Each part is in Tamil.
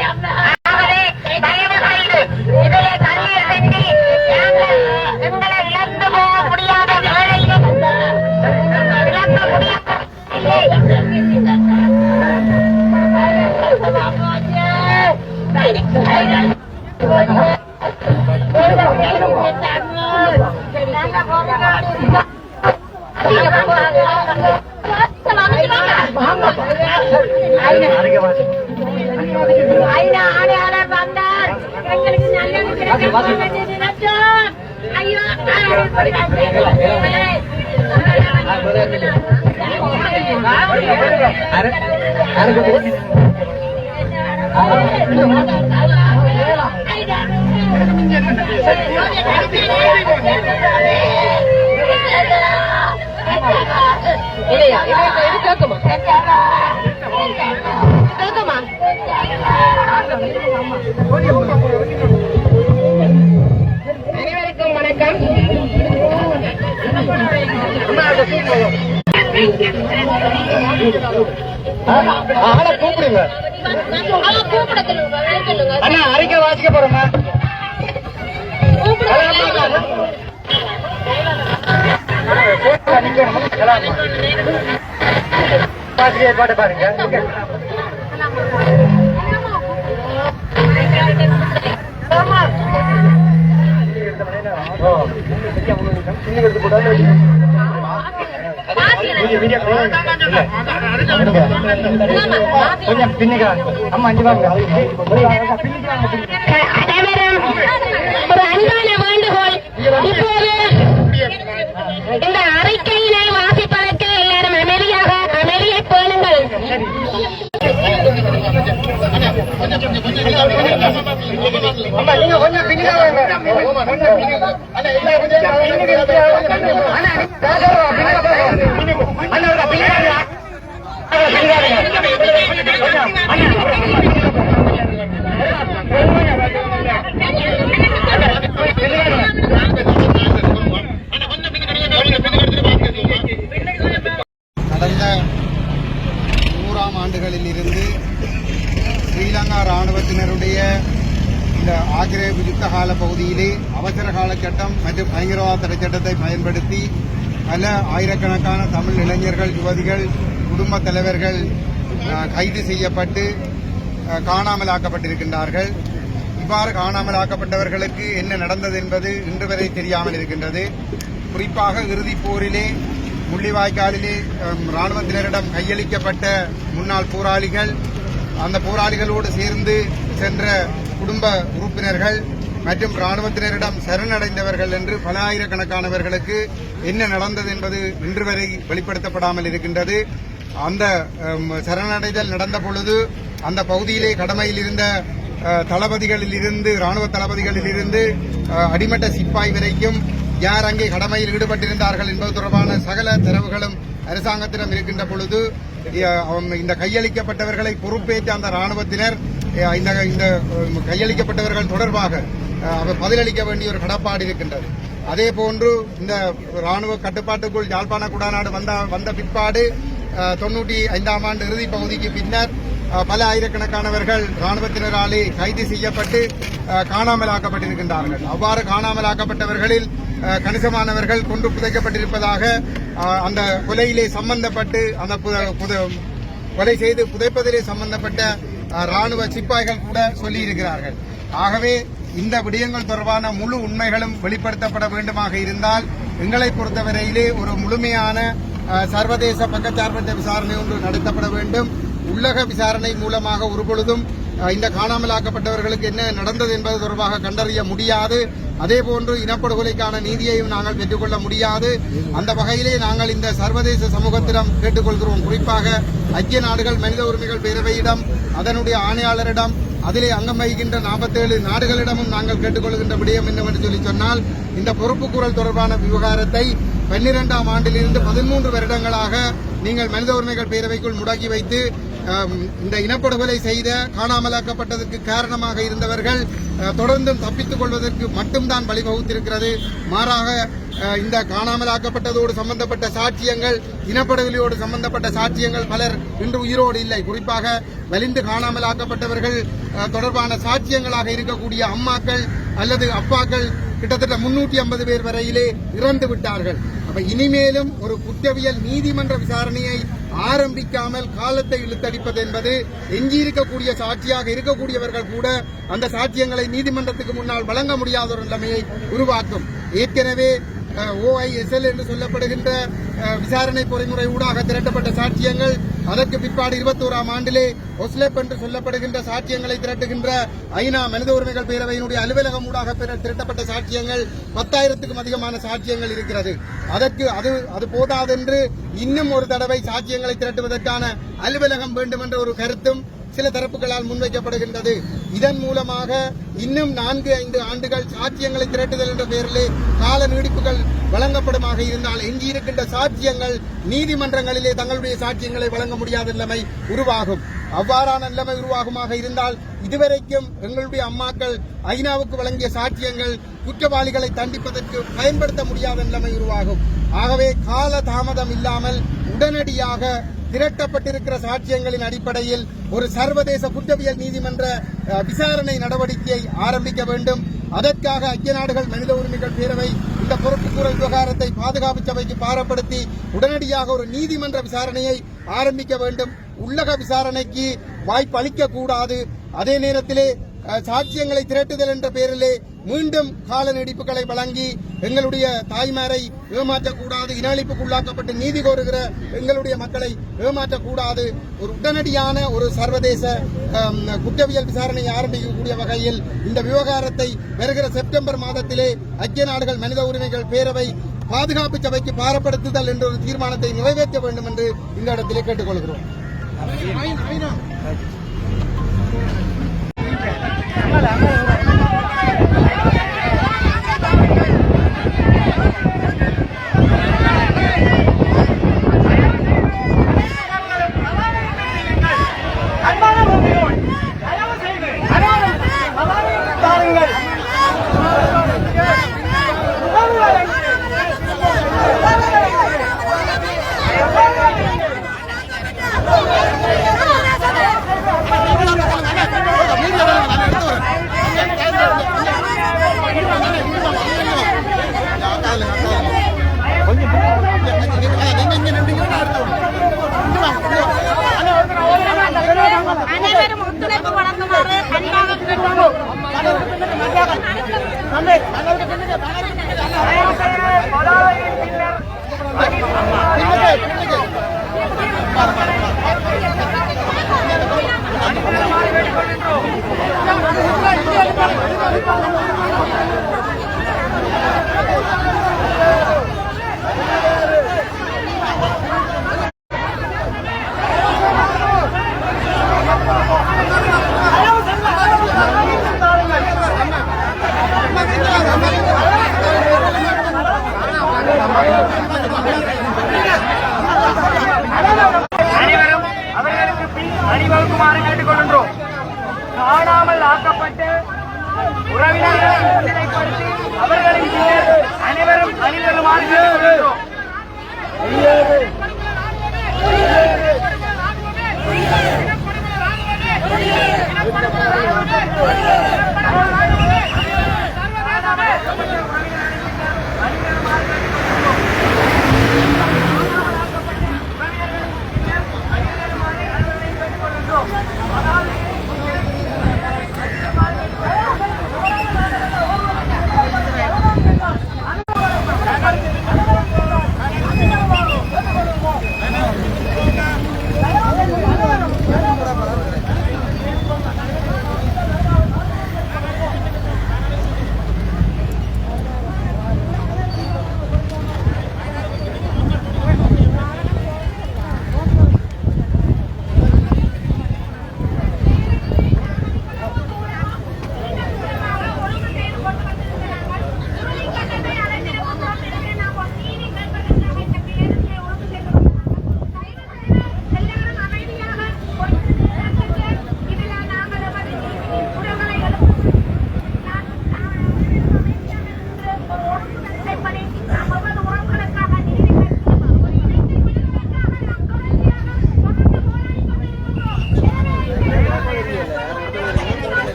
ஆகவே தயவு செய்து இதிலே கண்ணீர் சிந்தி எங்களை இழந்து போக முடியாத வேலையில் இழக்க முடியாது Thank you. ஐயா ஆணையாளர் வந்தார் எங்களுக்கு நல்லது கிடைக்கும் ஐயோ இல்லையா இதை இது கேட்குமா ஆளை கூப்பிடுங்க அண்ணா அறிக்கை வாசிக்க போறோமா பாட்டு பாருங்க ஓ. இன்னும் கொஞ்சம் பின்னுக்கு அம்மா அஞ்சு வாங்க பின்னுக்கு வாங்க இந்த அறிக்கையினை வாசிப்பதற்கு எல்லாரும் அமைதியாக அமைதியை பேணுங்கள் அம்மா நீங்க கொஞ்சம் பின்னுக்கு வாங்க கொஞ்சம் பின்னுக்கு. அண்ணா எல்லா கொஞ்சம் பின்னுக்கு வாங்க. அண்ணா நீ பேசாத வா, பின்னுக்கு போங்க. அண்ணா இருக்கா, பின்னுக்கு வாங்க. அண்ணா, பின்னுக்கு வாங்க. கொஞ்சம், அண்ணா. கடந்த நூறாம் ஆண்டுகளில் இருந்து ஸ்ரீலங்கா இராணுவத்தினருடைய இந்த ஆக்கிரமிப்பு யுத்த கால பகுதியிலே அவசர கால மற்றும் பயங்கரவாத தடை சட்டத்தை பயன்படுத்தி பல ஆயிரக்கணக்கான தமிழ் இளைஞர்கள் யுவதிகள் குடும்பத் தலைவர்கள் கைது செய்யப்பட்டு காணாமலாக்கப்பட்டிருக்கின்றார்கள். இவ்வாறு காணாமலாக்கப்பட்டவர்களுக்கு என்ன நடந்தது என்பது இன்று வரை தெரியாமல் இருக்கின்றது. குறிப்பாக இறுதிப் போரிலே முள்ளிவாய்க்காலிலே ராணுவத்தினரிடம் கையளிக்கப்பட்ட முன்னாள் போராளிகள் அந்த போராளிகளோடு சேர்ந்து சென்ற குடும்ப உறுப்பினர்கள் மற்றும் ராணுவத்தினரிடம் சரணடைந்தவர்கள் என்று பல ஆயிரக்கணக்கானவர்களுக்கு என்ன நடந்தது என்பது இன்று வரை வெளிப்படுத்தப்படாமல் இருக்கின்றது. அந்த சரணடைதல் நடந்த பொழுது அந்த பகுதியிலே கடமையில் இருந்த தளபதிகளில் இருந்து ராணுவ தளபதிகளில் இருந்து அடிமட்ட சிப்பாய் வரைக்கும் யார் அங்கே கடமையில் ஈடுபட்டிருந்தார்கள் என்பது தொடர்பான சகல தரவுகளும் அரசாங்கத்திடம் இருக்கின்ற பொழுது இந்த கையளிக்கப்பட்டவர்களை பொறுப்பேற்ற அந்த ராணுவத்தினர் இந்த இந்த கையளிக்கப்பட்டவர்கள் தொடர்பாக அவர் பதிலளிக்க வேண்டிய ஒரு கடப்பாடு இருக்கின்றது. அதே போன்று இந்த ராணுவ கட்டுப்பாட்டுக்குள் யாழ்ப்பாண குடாநாடு வந்த வந்த பிற்பாடு தொன்னூற்றி தொண்ணூற்றி ஐந்தாம் ஆண்டு இறுதி பகுதிக்கு பின்னர் பல ஆயிரக்கணக்கானவர்கள் ராணுவத்தினராலே கைது செய்யப்பட்டு காணாமலாக்கப்பட்டிருக்கின்றார்கள். அவ்வாறு காணாமலாக்கப்பட்டவர்களில் கணிசமானவர்கள் கொண்டு புதைக்கப்பட்டிருப்பதாக அந்த கொலையிலே சம்பந்தப்பட்டு அந்த புத- கொலை செய்து புதைப்பதிலே சம்பந்தப்பட்ட ராணுவ சிப்பாய்கள் கூட சொல்லியிருக்கிறார்கள். ஆகவே இந்த விடயங்கள் தொடர்பான முழு உண்மைகளும் வெளிப்படுத்தப்பட வேண்டுமாக இருந்தால் எங்களை பொறுத்தவரையிலே ஒரு முழுமையான சர்வதேச பக்கச்சார்பற்ற விசாரணை ஒன்று நடத்தப்பட வேண்டும். உள்ளக விசாரணை மூலமாக ஒரு பொழுதும் இந்த காணாமலாக்கப்பட்டவர்களுக்கு என்ன நடந்தது என்பது தொடர்பாக கண்டறிய முடியாது. அதே போன்று இனப்படுகொலைக்கான நீதியையும் நாங்கள் பெற்றுக்கொள்ள முடியாது. அந்த வகையிலே நாங்கள் இந்த சர்வதேச சமூகத்திடம் கேட்டுக்கொள்கிறோம். குறிப்பாக ஐக்கிய நாடுகள் மனித உரிமைகள் பேரவையிடம் அதனுடைய ஆணையாளரிடம் அதிலே அங்கம் வகிக்கின்ற நாற்பத்தேழு நாடுகளிடமும் நாங்கள் கேட்டுக்கொள்கின்ற விடயம் என்னவென்று சொல்லி சொன்னால் இந்த பொறுப்புக்கூறல் தொடர்பான விவகாரத்தை பன்னிரெண்டாம் ஆண்டிலிருந்து பதிமூன்று வருடங்களாக நீங்கள் மனித உரிமைகள் பேரவைக்குள் முடக்கி வைத்து இந்த இனப்படுகொலை செய்த காணாமலாக்கப்பட்டதற்கு காரணமாக இருந்தவர்கள் தொடர்ந்தும் தப்பித்துக் கொள்வதற்கு மட்டும்தான் வழிவகுத்திருக்கிறது. மாறாக இந்த காணாமலாக்கப்பட்டதோடு சம்பந்தப்பட்ட சாட்சியங்கள் இனப்படுகொலையோடு சம்பந்தப்பட்ட சாட்சியங்கள் பலர் இன்று உயிரோடு இல்லை. குறிப்பாக வலிந்து காணாமலாக்கப்பட்டவர்கள் தொடர்பான சாட்சியங்களாக இருக்கக்கூடிய அம்மாக்கள் அல்லது அப்பாக்கள் கிட்டத்தட்ட முன்னூற்றி ஐம்பது பேர் வரையிலே இறந்து விட்டார்கள் அப்ப இனிமேலும் ஒரு குற்றவியல் நீதிமன்ற விசாரணையை ஆரம்பிக்காமல் காலத்தை இழுத்தடிப்பது என்பது எஞ்சியிருக்கக்கூடிய சாட்சியாக இருக்கக்கூடியவர்கள் கூட அந்த சாட்சியங்களை நீதிமன்றத்துக்கு முன்னால் வழங்க முடியாத ஒரு நிலைமையை உருவாக்கும். ஏற்கனவே ஓஐஎஸ்எல் என்று சொல்லப்படுகின்ற விசாரணை பொறிமுறை ஊடாக திரட்டப்பட்ட சாட்சியங்கள் அதற்கு பிற்பாடு இருபத்தோராம் ஆண்டிலே ஒஸ்லெப் என்று சொல்லப்படுகின்ற சாட்சியங்களை திரட்டுகின்ற ஐநா மனித உரிமைகள் பேரவையினுடைய அலுவலகம் ஊடாக திரட்டப்பட்ட சாட்சியங்கள் பத்தாயிரத்துக்கும் அதிகமான சாட்சியங்கள் இருக்கிறது. அதற்கு அது அது போதாதென்று இன்னும் ஒரு தடவை சாட்சியங்களை திரட்டுவதற்கான அலுவலகம் வேண்டும் என்ற ஒரு கருத்தும் சில தரப்புகளால் முன்வைக்கப்படுகின்றது. இதன் மூலமாக இன்னும் நான்கு ஐந்து ஆண்டுகள் சாட்சியங்களை திரட்டுதல் என்ற பெயரிலே கால நீடிப்புகள் வழங்கப்படுமாக இருந்தால் எஞ்சியிருக்கின்ற சாட்சியங்கள் நீதிமன்றங்களிலே தங்களுடைய சாட்சியங்களை வழங்க முடியாத நிலைமை உருவாகும். அவ்வாறான நிலைமை உருவாகுமாக இருந்தால் இதுவரைக்கும் எங்களுடைய அம்மாக்கள் ஐநாவுக்கு வழங்கிய சாட்சியங்கள் குற்றவாளிகளை தண்டிப்பதற்கு பயன்படுத்த முடியாத நிலைமை உருவாகும். ஆகவே கால தாமதம் இல்லாமல் உடனடியாக திரட்டப்பட்டிருக்கிற சாட்சியங்களின் அடிப்படையில் ஒரு சர்வதேச குற்றவியல் நீதிமன்ற விசாரணை நடவடிக்கையை ஆரம்பிக்க வேண்டும். அதற்காக ஐக்கிய நாடுகள் மனித உரிமைகள் பேரவை இந்த பொறுப்புக்கூறல் விவகாரத்தை பாதுகாப்பு சபைக்கு பாரப்படுத்தி உடனடியாக ஒரு நீதிமன்ற விசாரணையை ஆரம்பிக்க வேண்டும். உள்ளக விசாரணைக்கு வாய்ப்பு அளிக்க கூடாது. அதே நேரத்திலே சாட்சியங்களை திரட்டுதல் என்ற பெயரிலே மீண்டும் கால நீடிப்புகளை வழங்கி எங்களுடைய தாய்மாரை ஏமாற்றக்கூடாது இனஅழிப்புக்கு உள்ளாக்கப்பட்டு நீதி கோருகிற எங்களுடைய மக்களை ஏமாற்றக்கூடாது. ஒரு உடனடியான ஒரு சர்வதேச குற்றவியல் விசாரணை ஆரம்பிக்கக்கூடிய வகையில் இந்த விவகாரத்தை வருகிற செப்டம்பர் மாதத்திலே ஐக்கிய நாடுகள் மனித உரிமைகள் பேரவை பாதுகாப்பு சபைக்கு பாரப்படுத்துதல் என்ற ஒரு தீர்மானத்தை நிறைவேற்ற வேண்டும் என்று இந்த இடத்திலே கேட்டுக்கொள்கிறோம். Nó đã.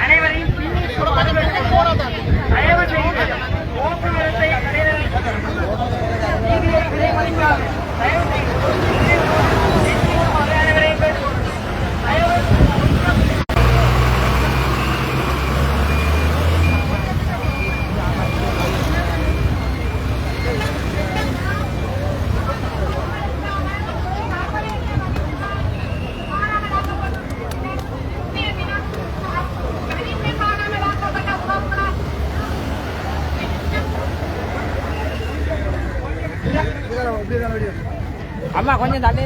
அனைவரையும் போராட்டம் தயவு செய்து போக்குவரத்தை நீதியை விலைமதிக்காது தயவு செய்து சிறிது தூரம் நிச்சயமாக அனைவரையும் கேட்டுக்கொள்கிறேன். தயவு அம்மா கொஞ்சம் தள்ளி